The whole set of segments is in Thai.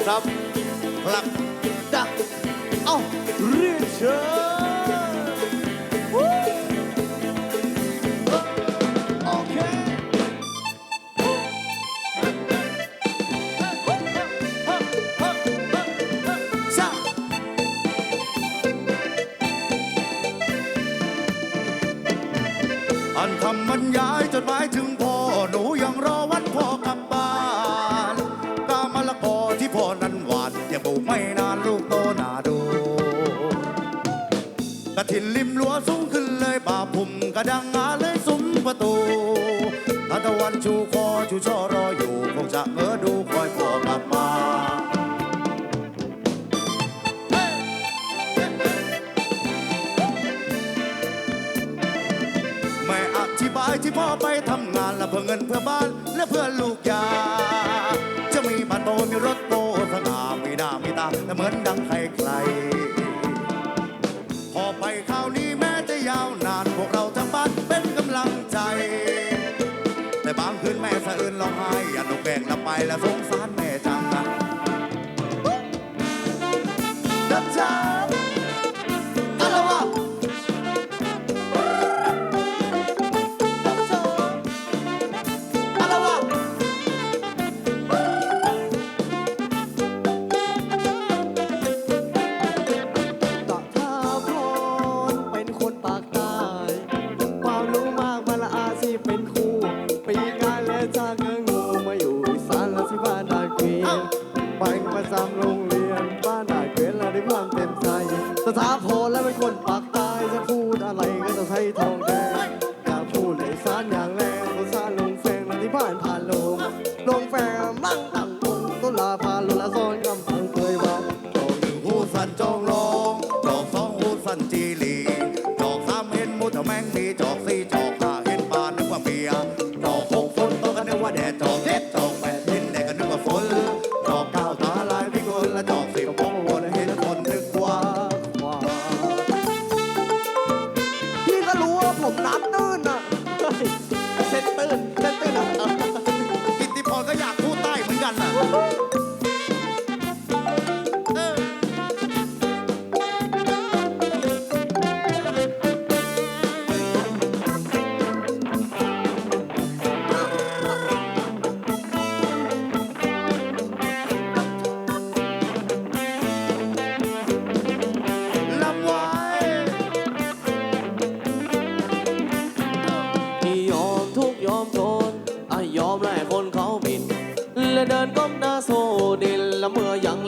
เลยครับครับจ้ะเอ้าเรียนเชิญอันคำบรรยายจดหมายถึง ระถินริมรั้วสูงขึ้นเลยป่าพุ่มกระดังงาเลยซุ้มประตูถ้าตะวันชูคอชูช่อรออยู่ คงจะเออดูคอยพ่อกลับมาไม่อธิบายที่พ่อไปทำงานและเพื่อเงินเพื่อบ้านและเพื่อลูกยา จะมีบ้านโตมีรถโตสง่ามีหน้ามีตาแต่เหมือนดังใครใคร ใจ แต่บางคืนแม่สะอื้นร้องไห้อย่าหนุกแกดับไปและสงสารแม่จังนะดับจ้ ไปประจำโรงเรียนบ้านนาเกวียนและด้ความเต็มใจสถาพรและเป็นคนปากใต้จะพูดอะไรก็จะใช้ทอง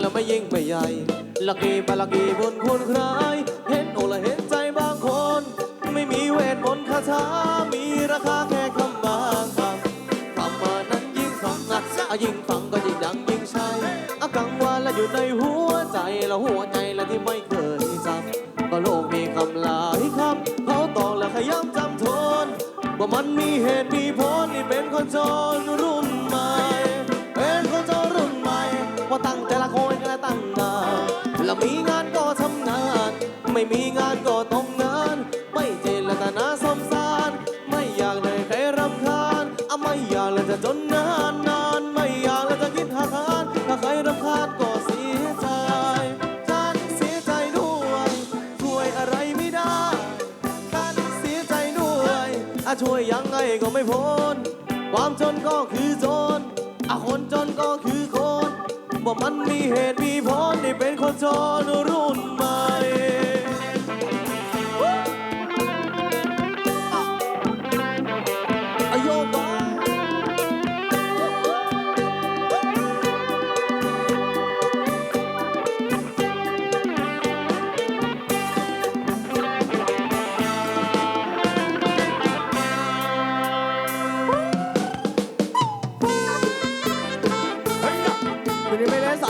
และเมื่อยังและไม่ยิ่งไม่ใหญ่ ลักกี้ปลักกี้บนคุณใคร เห็นโอละเห็นใจบางคน ไม่มีเวทมนต์คาถา มีราคาแค่คำบางคำคำว่านั้นยิ่งฟังอะอะยิ่งฟังก็ยิ่งดังยิ่งใช่อากังวานและอยู่ในหัวใจและหัวใจและที่ไม่เคยจำก็โลกมีคำหลายคำเขาตอกและขย้ำจำทนว่ามันมีเหตุมีผลนี่เป็นคนจน ตกงานไม่เจรตนาสมสาร ไม่อยากเลยใครรำคาญอะไม่อยากเลยจะจนนานนานไม่อยากเลยจะคิดหาทานถ้าใครรำคาญก็เสียใจฉันเสียใจด้วยช่วยอะไรไม่ได้ฉันเสียใจด้วยอะช่วยยังไงก็ไม่พ้นความจนก็คือจนอะคนจนก็คือคนว่ามันมีเหตุมีผลนี่เป็นคนจนรุ่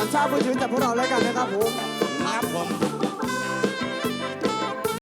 ามชาติพูดถึงจากพวกเราแล้วกันนะครับผม ครับผม